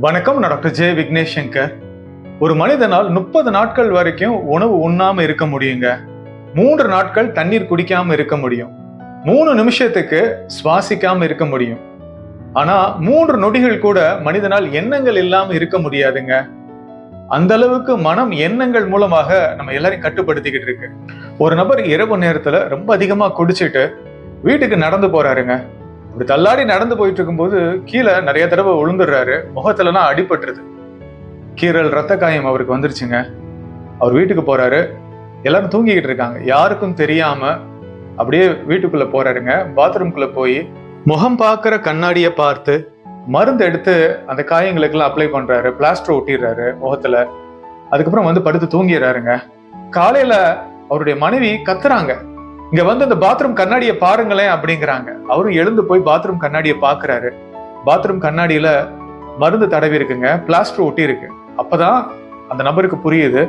வணக்கம் நான் doctor J Vignesh Shankar ஒரு மனிதனால் முப்பது நாட்கள் வரைக்கும் உணவு உண்ணாம இருக்க முடியுங்க. மூன்று நாட்கள் தண்ணீர் குடிக்காம இருக்க முடியும். மூணு நிமிஷத்துக்கு சுவாசிக்காம இருக்க முடியும். ஆனா மூன்று நொடிகள் கூட மனிதனால் எண்ணங்கள் இல்லாம இருக்க முடியாதுங்க. அந்த அளவுக்கு மனம் எண்ணங்கள் மூலமாக நம்ம எல்லாரையும் கட்டுப்படுத்திக்கிட்டு இருக்கு. ஒரு நபர் இரவு நேரத்துல ரொம்ப அதிகமா குடிச்சிட்டு வீட்டுக்கு நடந்து போறாருங்க. இப்படி தள்ளாடி நடந்து போயிட்டு இருக்கும்போது கீழே நிறைய தடவை விழுந்துடுறாரு முகத்துலனா அடிபட்டுருது. கீரல் ரத்த காயம் அவருக்கு வந்துருச்சுங்க. அவர் வீட்டுக்கு போறாரு. எல்லாரும் தூங்கிக்கிட்டு இருக்காங்க. யாருக்கும் தெரியாம அப்படியே வீட்டுக்குள்ள போறாருங்க. பாத்ரூம்குள்ள போய் முகம் பார்க்குற கண்ணாடியை பார்த்து மருந்து எடுத்து அந்த காயங்களுக்கெல்லாம் அப்ளை பண்றாரு. பிளாஸ்டர் ஒட்டிடுறாரு முகத்துல. அதுக்கப்புறம் வந்து படுத்து தூங்கிடுறாருங்க. காலையில அவருடைய மனைவி கத்துறாங்க. இங்க வந்து இந்த பாத்ரூம் கண்ணாடியை பாருங்களேன் அப்படிங்கிறாங்க. அவரும் எழுந்து போய் பாத்ரூம் கண்ணாடியை பாக்குறாரு பாத்ரூம் கண்ணாடியில மருந்து தடவி இருக்குங்க. பிளாஸ்டர் ஒட்டி இருக்கு. அப்பதான் அந்த நபருக்கு புரியுது.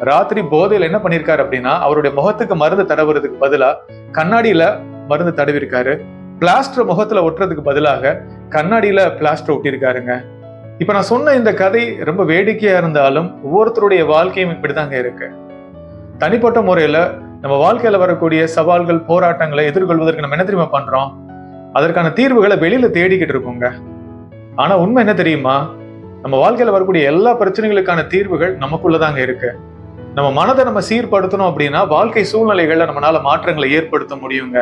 ராத்திரி போதையில என்ன பண்ணிருக்காரு அப்படின்னா அவருடைய முகத்துக்கு மருந்து தடவுறதுக்கு பதிலா கண்ணாடியில மருந்து தடவி இருக்காரு பிளாஸ்டர் முகத்துல ஒட்டுறதுக்கு பதிலாக கண்ணாடியில பிளாஸ்டர் ஒட்டியிருக்காருங்க. இப்ப நான் சொன்ன இந்த கதை ரொம்ப வேடிக்கையா இருந்தாலும் ஒவ்வொருத்தருடைய வாழ்க்கையும் இப்படிதாங்க இருக்கு. தனிப்பட்ட முறையில நம்ம வாழ்க்கையில வரக்கூடிய சவால்கள் போராட்டங்களை எதிர்கொள்வதற்கு நம்ம என்ன தெரியுமா பண்றோம்? அதற்கான தீர்வுகளை வெளியில தேடிக்கிட்டு இருக்கோங்க. ஆனா உண்மை என்ன தெரியுமா? நம்ம வாழ்க்கையில வரக்கூடிய எல்லா பிரச்சனைகளுக்கான தீர்வுகள் நமக்குள்ளதாங்க இருக்கு. நம்ம மனதை நம்ம சீர்படுத்தணும் அப்படின்னா வாழ்க்கை சூழ்நிலைகள்ல நம்மளால மாற்றங்களை ஏற்படுத்த முடியுங்க.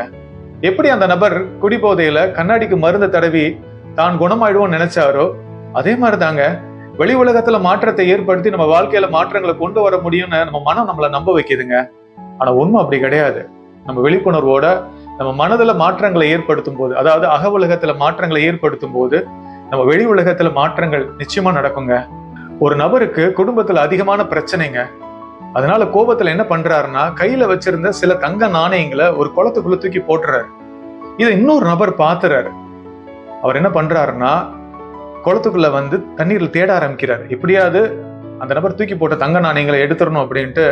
எப்படி அந்த நபர் குடிபோதையில கண்ணாடிக்கு மருந்து தடவி தான் குணமாயிடுவோம்னு நினைச்சாரோ அதே மாதிரி தாங்க வெளி உலகத்துல மாற்றத்தை ஏற்படுத்தி நம்ம வாழ்க்கையில மாற்றங்களை கொண்டு வர முடியும்னு நம்ம மனம் நம்மளை நம்ப வைக்குதுங்க. ஆனால் உண்மை அப்படி கிடையாது. நம்ம விழிப்புணர்வோட நம்ம மனதில் மாற்றங்களை ஏற்படுத்தும் போது அதாவது அக உலகத்தில் மாற்றங்களை ஏற்படுத்தும் போது நம்ம வெளி உலகத்தில் மாற்றங்கள் நிச்சயமாக நடக்குங்க. ஒரு நபருக்கு குடும்பத்தில் அதிகமான பிரச்சனைங்க. அதனால கோபத்தில் என்ன பண்றாருன்னா கையில வச்சிருந்த சில தங்க நாணயங்களை ஒரு குளத்துக்குள்ள தூக்கி போட்டுறாரு. இதை இன்னொரு நபர் பார்த்துறாரு அவர் என்ன பண்றாருன்னா குளத்துக்குள்ள வந்து தண்ணீர்ல தேட ஆரம்பிக்கிறார். எப்படியாவது அந்த நபர் தூக்கி போட்ட தங்க நாணயங்களை எடுத்துடணும் அப்படின்ட்டு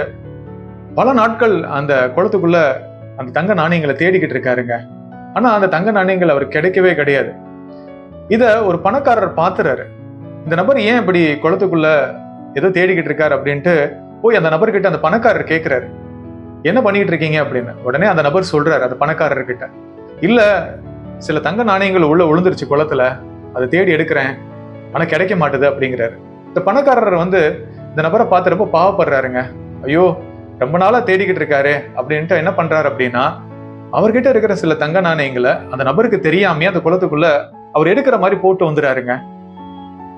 பல நாட்கள் அந்த குளத்துக்குள்ள அந்த தங்க நாணயங்களை தேடிக்கிட்டு இருக்காருங்க. ஆனா அந்த தங்க நாணயங்கள் அவர் கிடைக்கவே கிடையாது. இத ஒரு பணக்காரர் பாத்துறாரு. இந்த நபர் ஏன் இப்படி குளத்துக்குள்ள ஏதோ தேடிக்கிட்டு இருக்காரு அப்படின்ட்டு போய் அந்த நபர்கிட்ட அந்த பணக்காரர் கேட்கிறாரு என்ன பண்ணிட்டு இருக்கீங்க? அப்படின்னு. உடனே அந்த நபர் சொல்றாரு அந்த பணக்காரர் கிட்ட இல்ல சில தங்க நாணயங்கள் உள்ள விழுந்துருச்சு குளத்துல. அதை தேடி எடுக்கிறேன். ஆனா கிடைக்க மாட்டுது. அப்படிங்கிறாரு. இந்த பணக்காரர் வந்து இந்த நபரை பார்த்து ரொம்ப பாவப்படுறாருங்க. ஐயோ ரொம்ப நாளாக தேடிக்கிட்டு இருக்காரு அப்படின்ட்டு என்ன பண்ணுறாரு அப்படின்னா அவர்கிட்ட இருக்கிற சில தங்க நாணயங்களை அந்த நபருக்கு தெரியாமையே அந்த குளத்துக்குள்ள அவர் எடுக்கிற மாதிரி போட்டு வந்துடுறாருங்க.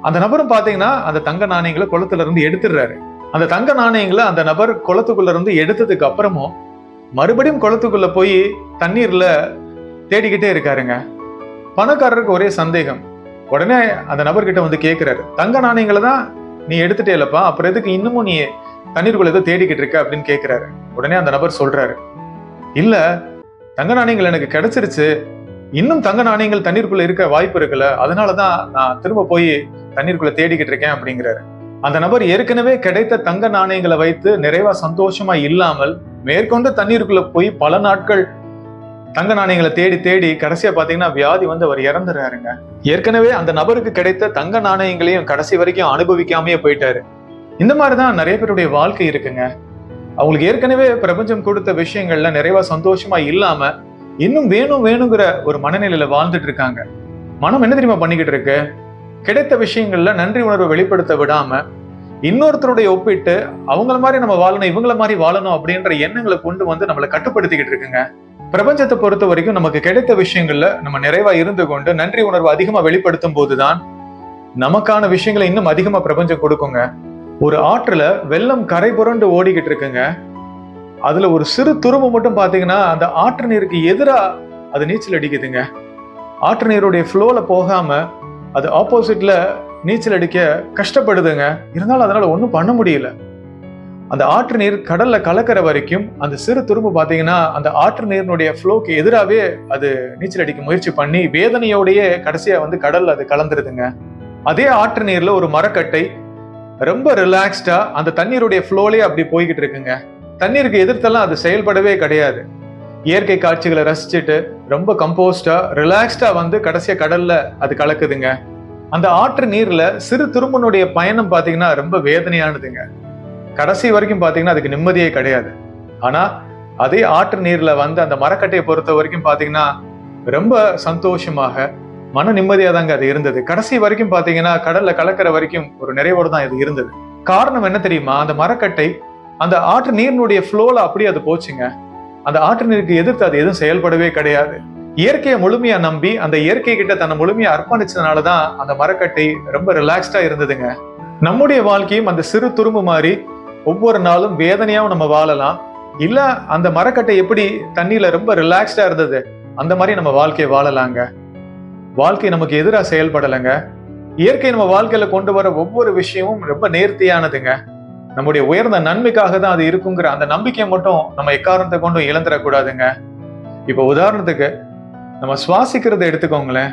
அந்த நபரும் பார்த்தீங்கன்னா அந்த தங்க நாணயங்களை குளத்துல இருந்து எடுத்துடுறாரு. அந்த தங்க நாணயங்களை அந்த நபர் குளத்துக்குள்ள இருந்து எடுத்ததுக்கு அப்புறமும் மறுபடியும் குளத்துக்குள்ள போய் தண்ணீர்ல தேடிக்கிட்டே இருக்காருங்க. பணக்காரருக்கு ஒரே சந்தேகம். உடனே அந்த நபர்கிட்ட வந்து கேட்கிறாரு தங்க நாணயங்களை தான் நீ எடுத்துட்டே இல்லப்பா அப்புறம் எதுக்கு இன்னமும் நீ தண்ணீருக்குள்ள ஏதோ தேடிக்கிட்டு இருக்க அப்படின்னு கேட்குறாரு உடனே அந்த நபர் சொல்றாரு இல்ல தங்க நாணயங்கள் எனக்கு கிடைச்சிருச்சு. இன்னும் தங்க நாணயங்கள் தண்ணீருக்குள்ள இருக்க வாய்ப்பு இருக்குல்ல அதனாலதான் நான் திரும்ப போய் தண்ணீருக்குள்ள தேடிக்கிட்டு இருக்கேன் அப்படிங்கிறாரு. அந்த நபர் ஏற்கனவே கிடைத்த தங்க நாணயங்களை வைத்து நிறைவா சந்தோஷமா இல்லாமல் மேற்கொண்டு தண்ணீருக்குள்ள போய் பல நாட்கள் தங்க நாணயங்களை தேடி தேடி கடைசியா பாத்தீங்கன்னா வியாதி வந்து அவர் இறந்துறாருங்க. ஏற்கனவே அந்த நபருக்கு கிடைத்த தங்க நாணயங்களையும் கடைசி வரைக்கும் அனுபவிக்காமயே போயிட்டாரு. இந்த மாதிரி தான் நிறைய பேருடைய வாழ்க்கை இருக்குங்க. அவங்களுக்கு ஏற்கனவே பிரபஞ்சம் கொடுத்த விஷயங்கள்ல நிறைவா சந்தோஷமா இல்லாம இன்னும் வேணும் வேணுங்கிற ஒரு மனநிலையில வாழ்ந்துட்டு இருக்காங்க. மனம் என்ன தெரியுமா பண்ணிக்கிட்டு இருக்கு? கிடைத்த விஷயங்கள்ல நன்றி உணர்வை வெளிப்படுத்த விடாம இன்னொருத்தருடைய ஒப்பிட்டு அவங்கள மாதிரி நம்ம வாழணும் இவங்கள மாதிரி வாழணும் அப்படின்ற எண்ணங்களை கொண்டு வந்து நம்மளை கட்டுப்படுத்திக்கிட்டு இருக்குங்க. பிரபஞ்சத்தை பொறுத்த வரைக்கும் நமக்கு கிடைத்த விஷயங்கள்ல நம்ம நிறைவா இருந்து கொண்டு நன்றி உணர்வு அதிகமா வெளிப்படுத்தும் போதுதான் நமக்கான விஷயங்களை இன்னும் அதிகமா பிரபஞ்சம் கொடுக்குங்க. ஒரு ஆற்றுல வெள்ளம் கரை புரண்டு ஓடிக்கிட்டு இருக்குங்க. அதுல ஒரு சிறு துரும்பு மட்டும் பாத்தீங்கன்னா அந்த ஆற்று நீருக்கு எதிராக அது நீச்சல் அடிக்குதுங்க. ஆற்று நீருடைய ஃப்ளோல போகாம அது ஆப்போசிட்ல நீச்சல் அடிக்க கஷ்டப்படுதுங்க. இருந்தாலும் அதனால ஒன்றும் பண்ண முடியல. அந்த ஆற்று நீர் கடல்ல கலக்கிற வரைக்கும் அந்த சிறு துரும்பு பாத்தீங்கன்னா அந்த ஆற்று நீரினுடைய ஃப்ளோக்கு எதிராகவே அது நீச்சல் அடிக்க முயற்சி பண்ணி வேதனையோடையே கடைசியா வந்து கடல்ல அது கலந்துருதுங்க. அதே ஆற்று நீர்ல ஒரு மரக்கட்டை ரொம்ப ரிலாக்ஸ்டாக அந்த தண்ணீருடைய ஃப்ளோலயே அப்படி போய்கிட்டு இருக்குங்க. தண்ணீருக்கு எதிர்த்தெல்லாம் அது செயல்படவே கிடையாது. இயற்கை காட்சிகளை ரசிச்சுட்டு ரொம்ப கம்போஸ்டாக ரிலாக்ஸ்டாக வந்து கடைசியாக கடலில் அது கலக்குதுங்க. அந்த ஆற்று நீரில் சிறு திரும்பனுடைய பயணம் பார்த்தீங்கன்னா ரொம்ப வேதனையானதுங்க. கடைசி வரைக்கும் பார்த்தீங்கன்னா அதுக்கு நிம்மதியே கிடையாது. ஆனால் அதே ஆற்று நீரில் வந்து அந்த மரக்கட்டையை பொறுத்த வரைக்கும் பார்த்தீங்கன்னா ரொம்ப சந்தோஷமாக மன நிம்மதியாக தாங்க அது இருந்தது. கடைசி வரைக்கும் பார்த்தீங்கன்னா கடல்ல கலக்கிற வரைக்கும் ஒரு நிறைவோடு தான் இது இருந்தது. காரணம் என்ன தெரியுமா? அந்த மரக்கட்டை அந்த ஆற்று நீரினுடைய ஃப்ளோல அப்படியே அது போச்சுங்க. அந்த ஆற்று நீருக்கு எதிர்த்து அது எதுவும் செயல்படவே கிடையாது. இயற்கையை முழுமையா நம்பி அந்த இயற்கை கிட்ட தன்னை முழுமையா அர்ப்பணிச்சதுனாலதான் அந்த மரக்கட்டை ரொம்ப ரிலாக்ஸ்டா இருந்ததுங்க. நம்முடைய வாழ்க்கையும் அந்த சிறு துரும்பு மாதிரி ஒவ்வொரு நாளும் வேதனையாவும் நம்ம வாழலாம். இல்ல அந்த மரக்கட்டை எப்படி தண்ணியில ரொம்ப ரிலாக்ஸ்டா இருந்தது அந்த மாதிரி நம்ம வாழ்க்கையை வாழலாங்க. வாழ்க்கை நமக்கு எதிராக செயல்படலைங்க. இயற்கை நம்ம வாழ்க்கையில கொண்டு வர ஒவ்வொரு விஷயமும் ரொம்ப நேர்த்தியானதுங்க. நம்முடைய உயர்ந்த நன்மைக்காக தான் அது இருக்குங்கிற அந்த நம்பிக்கையை மட்டும் நம்ம எக்காரணத்தை கொண்டும் இழந்துடக்கூடாதுங்க. இப்போ உதாரணத்துக்கு நம்ம சுவாசிக்கிறத எடுத்துக்கோங்களேன்.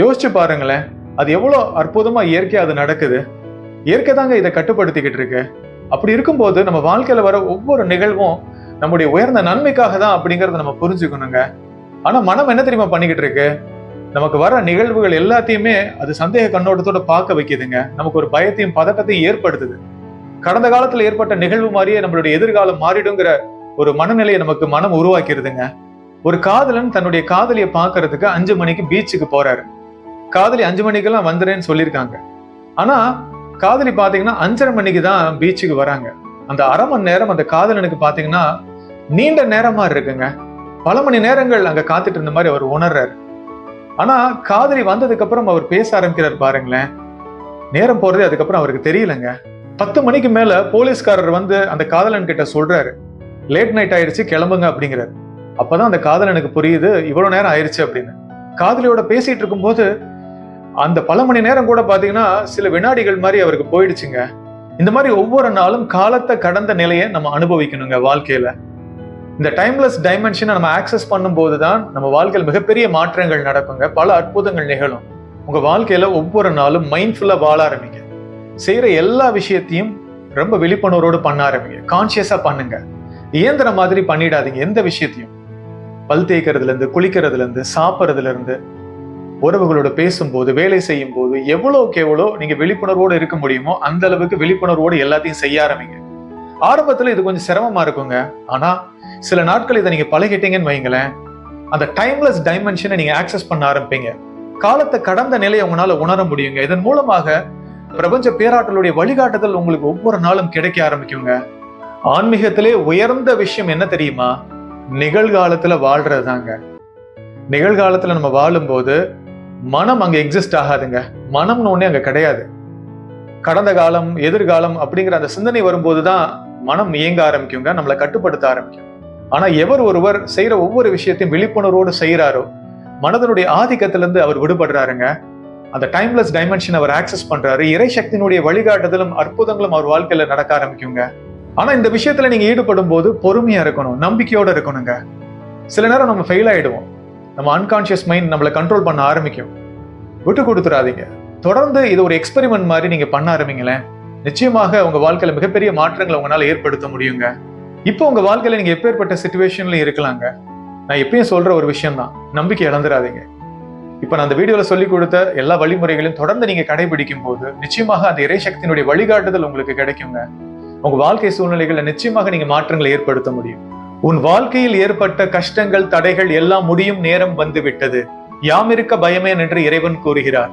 யோசிச்சு பாருங்களேன் அது எவ்வளோ அற்புதமா இயற்கையாக அது நடக்குது. இயற்கை தாங்க இதை கட்டுப்படுத்திக்கிட்டு இருக்கு. அப்படி இருக்கும்போது நம்ம வாழ்க்கையில வர ஒவ்வொரு நிகழ்வும் நம்முடைய உயர்ந்த நன்மைக்காக தான் அப்படிங்கறத நம்ம புரிஞ்சுக்கணுங்க. ஆனா மனம் என்ன தெரியுமா பண்ணிக்கிட்டு இருக்கு? நமக்கு வர நிகழ்வுகள் எல்லாத்தையுமே அது சந்தேக கண்ணோட்டத்தோட பார்க்க வைக்குதுங்க. நமக்கு ஒரு பயத்தையும் பதட்டத்தையும் ஏற்படுத்துது. கடந்த காலத்துல ஏற்பட்ட நிகழ்வு மாதிரியே நம்மளுடைய எதிர்காலம் மாறிடுங்கிற ஒரு மனநிலையை நமக்கு மனம் உருவாக்கிடுதுங்க ஒரு காதலன் தன்னுடைய காதலியை பார்க்கறதுக்கு அஞ்சு மணிக்கு பீச்சுக்கு போறாரு. காதலி அஞ்சு மணிக்கெல்லாம் வந்துறேன்னு சொல்லியிருக்காங்க. ஆனா காதலி பாத்தீங்கன்னா அஞ்சரை மணிக்கு தான் பீச்சுக்கு வராங்க. அந்த அரை மணி நேரம் அந்த காதலனுக்கு பாத்தீங்கன்னா நீண்ட நேரமா இருக்குங்க. பல மணி நேரங்கள் அங்க காத்துட்டு இருந்த மாதிரி அவர் உணர்றாரு. ஆனா காதலி வந்ததுக்கு அப்புறம் அவர் பேச ஆரம்பிக்கிறார் பாருங்களேன். நேரம் போறதே அதுக்கப்புறம் அவருக்கு தெரியலங்க. பத்து மணிக்கு மேல போலீஸ்காரர் வந்து அந்த காதலன் கிட்ட சொல்றாரு. லேட் நைட் ஆயிடுச்சு கிளம்புங்க அப்படிங்கிறார். அப்பதான் அந்த காதலனுக்கு புரியுது இவ்வளவு நேரம் ஆயிடுச்சு அப்படின்னு. காதலியோட பேசிட்டு இருக்கும்போது அந்த பல மணி நேரம் கூட பாத்தீங்கன்னா சில வினாடிகள் மாதிரி அவருக்கு போயிடுச்சுங்க. இந்த மாதிரி ஒவ்வொரு நாளும் காலத்தை கடந்த நிலையை நம்ம அனுபவிக்கணுங்க வாழ்க்கையில. இந்த டைம்லெஸ் டைமென்ஷனை நம்ம ஆக்சஸ் பண்ணும்போது தான் நம்ம வாழ்க்கையில் மிகப்பெரிய மாற்றங்கள் நடக்குங்க. பல அற்புதங்கள் நிகழும். உங்க வாழ்க்கையில ஒவ்வொரு நாளும் மைண்ட்ஃபுல்லாக வாழ ஆரம்பிங்க. செய்கிற எல்லா விஷயத்தையும் ரொம்ப விழிப்புணர்வோடு பண்ண ஆரம்பிங்க. கான்சியஸாக பண்ணுங்க. இயந்திர மாதிரி பண்ணிடாதீங்க எந்த விஷயத்தையும். பல் தேய்க்கிறதுல இருந்து குளிக்கிறதுல இருந்து சாப்பிட்றதுல இருந்து உறவுகளோட பேசும்போது வேலை செய்யும் போது எவ்வளவுக்கு எவ்வளோ நீங்க விழிப்புணர்வோடு இருக்க முடியுமோ அந்த அளவுக்கு விழிப்புணர்வோடு எல்லாத்தையும் செய்ய ஆரம்பிங்க. ஆரம்பத்தில் இது கொஞ்சம் சிரமமா இருக்குங்க. ஆனா சில நாட்கள் இதை நீங்க பழகிட்டீங்கன்னு வைங்களேன் அந்த டைம்லெஸ் டைமென்ஷனை நீங்க ஆக்சஸ் பண்ண ஆரம்பிப்பீங்க. காலத்தை கடந்த நிலையை உங்களால உணர முடியுங்க. இதன் மூலமாக பிரபஞ்ச பேராற்றலுடைய வழிகாட்டுதல் உங்களுக்கு ஒவ்வொரு நாளும் கிடைக்க ஆரம்பிக்குங்க. ஆன்மீகத்திலே உயர்ந்த விஷயம் என்ன தெரியுமா? நிகழ்காலத்துல வாழ்றது தாங்க நிகழ்காலத்துல நம்ம வாழும்போது மனம் அங்க எக்ஸிஸ்ட் ஆகாதுங்க. மனம்னு ஒண்ணே அங்க கிடையாது. கடந்த காலம் எதிர்காலம் அப்படிங்கிற அந்த சிந்தனை வரும்போது தான் மனம் இயங்க ஆரம்பிக்குங்க நம்மளை கட்டுப்படுத்த ஆரம்பிக்கும். ஆனா எவர் ஒருவர் செய்யற ஒவ்வொரு விஷயத்தையும் விழிப்புணர்வோடு செய்யறாரோ மனதனுடைய ஆதிக்கத்திலிருந்து அவர் விடுபடுறாருங்க. அந்த டைம்லெஸ் டைமென்ஷன் அவர் ஆக்சஸ் பண்றாரு. இறை சக்தியினுடைய வழிகாட்டுதலும் அற்புதங்களும் அவர் வாழ்க்கையில நடக்க ஆரம்பிக்குங்க. ஆனா இந்த விஷயத்துல நீங்க ஈடுபடும் போது பொறுமையா இருக்கணும் நம்பிக்கையோட இருக்கணுங்க. சில நேரம் நம்ம ஃபெயில் ஆயிடுவோம். நம்ம அன்கான்சியஸ் மைண்ட் நம்மளை கண்ட்ரோல் பண்ண ஆரம்பிக்கும். விட்டு கொடுத்துடாதீங்க தொடர்ந்து இது ஒரு எக்ஸ்பெரிமெண்ட் மாதிரி நீங்க பண்ண ஆரம்பிங்களேன். நிச்சயமாக உங்க வாழ்க்கையில மிகப்பெரிய மாற்றங்களை உங்களால ஏற்படுத்த முடியுங்க. இப்போ உங்க வாழ்க்கையில நீங்க எப்பேற்பட்ட சுச்சுவேஷன்ல இருக்கலாங்க? நான் எப்பயும் சொல்ற ஒரு விஷயம் தான் நம்பிக்கை இழந்துடாதீங்க இப்ப நான் அந்த வீடியோல சொல்லி கொடுத்த எல்லா வழிமுறைகளையும் தொடர்ந்து நீங்க கடைபிடிக்கும் போது நிச்சயமாக அந்த இறைசக்தியினுடைய வழிகாட்டுதல் உங்களுக்கு கிடைக்குங்க. உங்க வாழ்க்கை சூழ்நிலைகளை நிச்சயமாக நீங்க மாற்றங்களை ஏற்படுத்த முடியும். உன் வாழ்க்கையில் ஏற்பட்ட கஷ்டங்கள் தடைகள் எல்லாம் முடியும் நேரம் வந்து விட்டது. யாமிருக்க பயமே என்று இறைவன் கூறுகிறார்.